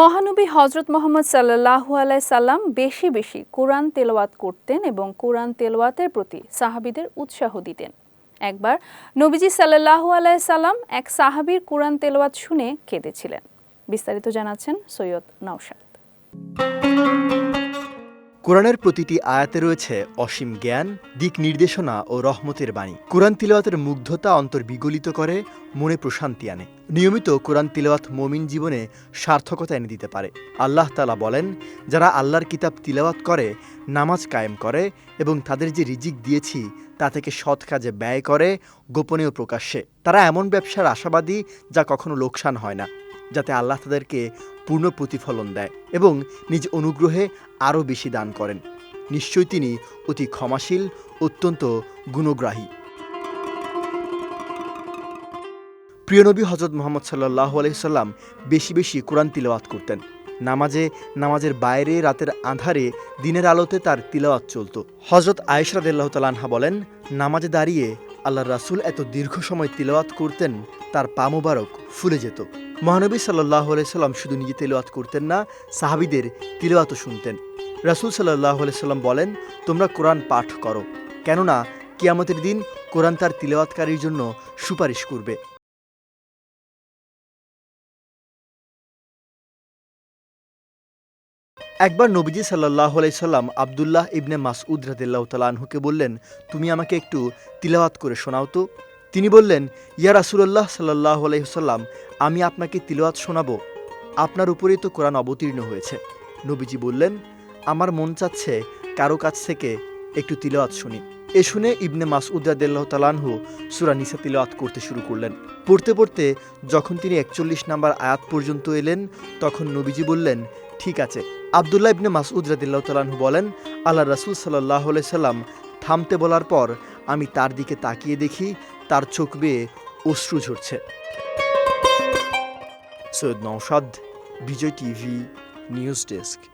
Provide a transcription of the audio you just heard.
মহানবী হজরত মোহাম্মদ সাল্লাহ আলাই সাল্লাম বেশি বেশি কোরআন তেলাওয়াত করতেন এবং কোরআন তেলাওয়াতের প্রতি সাহাবিদের উৎসাহ দিতেন। একবার নবীজি সাল্লাহু আলাই সাল্লাম এক সাহাবির কোরআন তেলাওয়াত শুনে কেঁদেছিলেন। বিস্তারিত জানাচ্ছেন সৈয়দ নওশাদ। কোরআনের প্রতিটি আয়াতে রয়েছে অসীম জ্ঞান, দিক নির্দেশনা ও রহমতের বাণী। কোরআন তিলওয়াতের মুগ্ধতা অন্তর বিগলিত করে, মনে প্রশান্তি আনে। নিয়মিত কোরআন তিলওয়াত মমিন জীবনে সার্থকতা এনে দিতে পারে। আল্লাহ তালা বলেন, যারা আল্লাহর কিতাব তিলাওয়াত করে, নামাজ কায়েম করে এবং তাদের যে রিজিক দিয়েছি, তা থেকে সৎ কাজে ব্যয় করে গোপনীয় প্রকাশ্যে। তারা এমন ব্যবসার আশাবাদী যা কখনো লোকসান হয় না। যাতে আল্লাহ তাদেরকে পূর্ণ প্রতিফলন দেয় এবং নিজ অনুগ্রহে আরও বেশি দান করেন। নিশ্চয়ই তিনি অতি ক্ষমাশীল, অত্যন্ত গুণগ্রাহী। প্রিয়নবী হজরত মোহাম্মদ সাল্লাহ আলহিসাল্লাম বেশি বেশি কোরআন তিলাওয়াত করতেন। নামাজে, নামাজের বাইরে রাতের আধারে দিনের আলোতে তার তিলাওয়াত চলত। হজরত আয়েশরাদ তালানহা বলেন, নামাজে দাঁড়িয়ে আল্লাহ রাসুল এত দীর্ঘ সময় তিলাওয়াত করতেন, তার পা মোবারক ফুলে যেত। মহানবী সাল্লাহ সাল্লাম শুধু নিজে তেলাওয়াত করতেন না, সাহাবিদের তিলাওয়াতও শুনতেন। রাসুল সাল্লাহ সাল্লাম বলেন, তোমরা কোরআন পাঠ করো। কেননা, কিয়ামতের দিন কোরআন তার তিলাওয়াতকারীর জন্য সুপারিশ করবে। একবার নবীজি সাল্লাহ সাল্লাম আবদুল্লাহ ইবনে মাসউদ রাদিল্লাহ তালাহুকে বললেন, তুমি আমাকে একটু তিলাওয়াত করে শোনাও তো। তিনি বললেন, ইয়া রাসুলাল্লাহ সাল্লাহ আলাইসাল্লাম আমি আপনাকে তিলাওয়াত শোনাবো। আপনার উপরেই তো কোরআন অবতীর্ণ হয়েছে। নবীজি বললেন, আমার মন চাচ্ছে কারও কাছ থেকে একটু তিলাওয়াত শুনি। এ শুনে ইবনে মাসউদ রাদিল্লাহ তালানহু সুরা নিসা তিলাওয়াত করতে শুরু করলেন। পড়তে পড়তে যখন তিনি একচল্লিশ নাম্বার আয়াত পর্যন্ত এলেন, তখন নবীজি বললেন, ঠিক আছে আবদুল্লাহ ইবনে মাসউদ রাদিল্লাহ বলেন আল্লাহ রাসুল সাল্লাহ সাল্লাম থামতে বলার পর আমি তার দিকে তাকিয়ে দেখি, তার চোখ বেয়ে অশ্রু ঝরছে। Syed Naushad Bijoy TV, news desk.